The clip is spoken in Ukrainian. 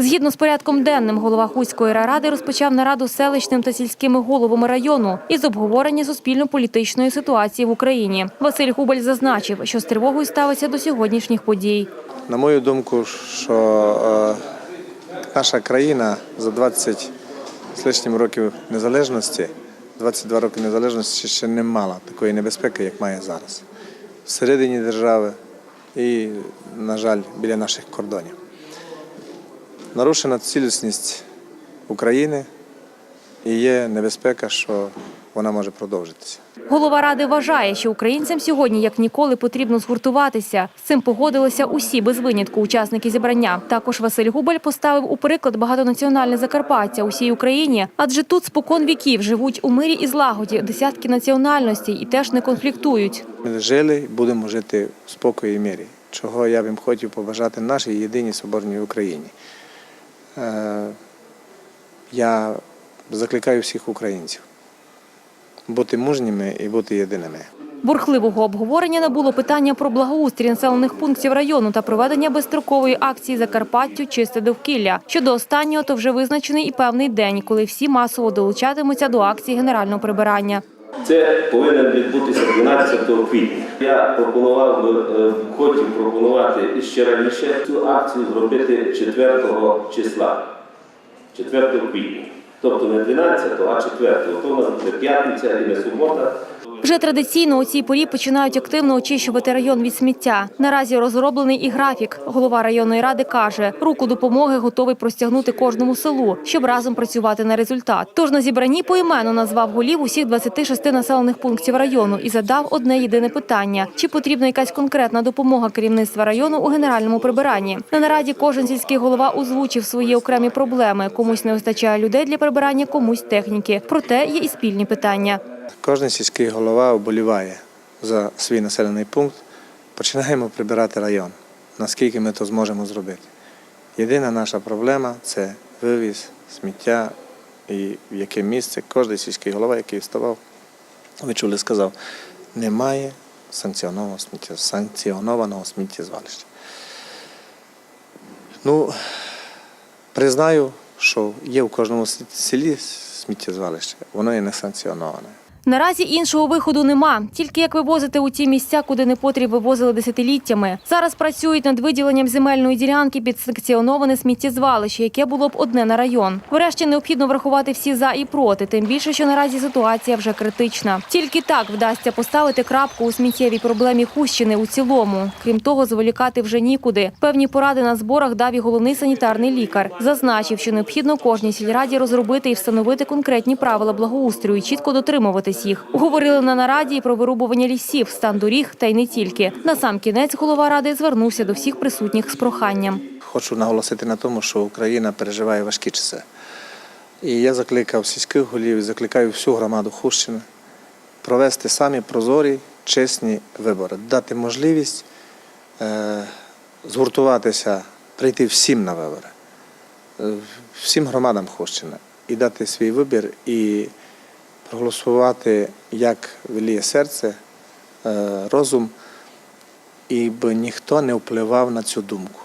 Згідно з порядком денним, голова Хуської райради розпочав нараду з селищним та сільськими головами району із обговорення суспільно-політичної ситуації в Україні. Василь Губаль зазначив, що з тривогою ставиться до сьогоднішніх подій. На мою думку, що е, наша країна за 20 з лишнім років незалежності, 22 роки незалежності ще не мала такої небезпеки, як має зараз. Всередині держави і, на жаль, біля наших кордонів. Нарушена цілісність України і є небезпека, що вона може продовжитися. Голова ради вважає, що українцям сьогодні як ніколи потрібно згуртуватися. З цим погодилися усі без винятку учасники зібрання. Також Василь Губаль поставив у приклад багатонаціональне Закарпаття усій Україні, адже тут спокон віків живуть у мирі і злагоді десятки національностей і теж не конфліктують. Ми жили і будемо жити в спокої і мірі, чого я б їм хотів побажати нашій єдиній соборній Україні. Е, Я закликаю всіх українців бути мужніми і бути єдиними. Бурхливого обговорення набуло питання про благоустрій населених пунктів району та проведення безстрокової акції Закарпаттю чисте довкілля. Щодо останнього, то вже визначений і певний день, коли всі масово долучатимуться до акції генерального прибирання. Це повинен відбутися 12 квітня. Я пропонував би, е, хотів пропонувати ще раніше цю акцію зробити 4 числа, 4 квітня. Тобто не 12, а 4. То у нас буде п'ятниця і не субота. Вже традиційно у цій порі починають активно очищувати район від сміття. Наразі розроблений і графік. Голова районної ради каже, руку допомоги готовий простягнути кожному селу, щоб разом працювати на результат. Тож на зібранні поіменно назвав голів усіх 26 населених пунктів району і задав одне єдине питання: чи потрібна якась конкретна допомога керівництва району у генеральному прибиранні. На нараді кожен сільський голова озвучив свої окремі проблеми. Комусь не вистачає людей для прибирання, комусь техніки. Проте є і спільні питання. Кожен сільський голова оболіває за свій населений пункт. Починаємо прибирати район, наскільки ми то зможемо зробити. Єдина наша проблема це вивіз, сміття і в яке місце кожен сільський голова, який вставав, ви чули, сказав, немає санкціонованого сміття, санкціонованого сміттєзвалища. Ну, признаю, що є в кожному селі сміттєзвалище, воно є не санкціоноване. Наразі іншого виходу нема, тільки як вивозити у ті місця, куди непотріб вивозили десятиліттями. Зараз працюють над виділенням земельної ділянки під санкціоноване сміттєзвалище, яке було б одне на район. Врешті необхідно врахувати всі за і проти, тим більше, що наразі ситуація вже критична. Тільки так вдасться поставити крапку у сміттєвій проблемі Хущини у цілому. Крім того, зволікати вже нікуди. Певні поради на зборах дав і головний санітарний лікар. Зазначив, що необхідно кожній сільраді розробити і встановити конкретні правила благоустрою, і чітко дотримуватись їх. Говорили на нараді про вирубування лісів, стан доріг та й не тільки. На сам кінець голова ради звернувся до всіх присутніх з проханням. Хочу наголосити на тому, що Україна переживає важкі часи. І я закликав сільських голів, закликаю всю громаду Хущини провести самі прозорі, чесні вибори, дати можливість е, згуртуватися, прийти всім на вибори, е, всім громадам Хущини і дати свій вибір і проголосувати, як веліє серце, е, розум, і б ніхто не впливав на цю думку.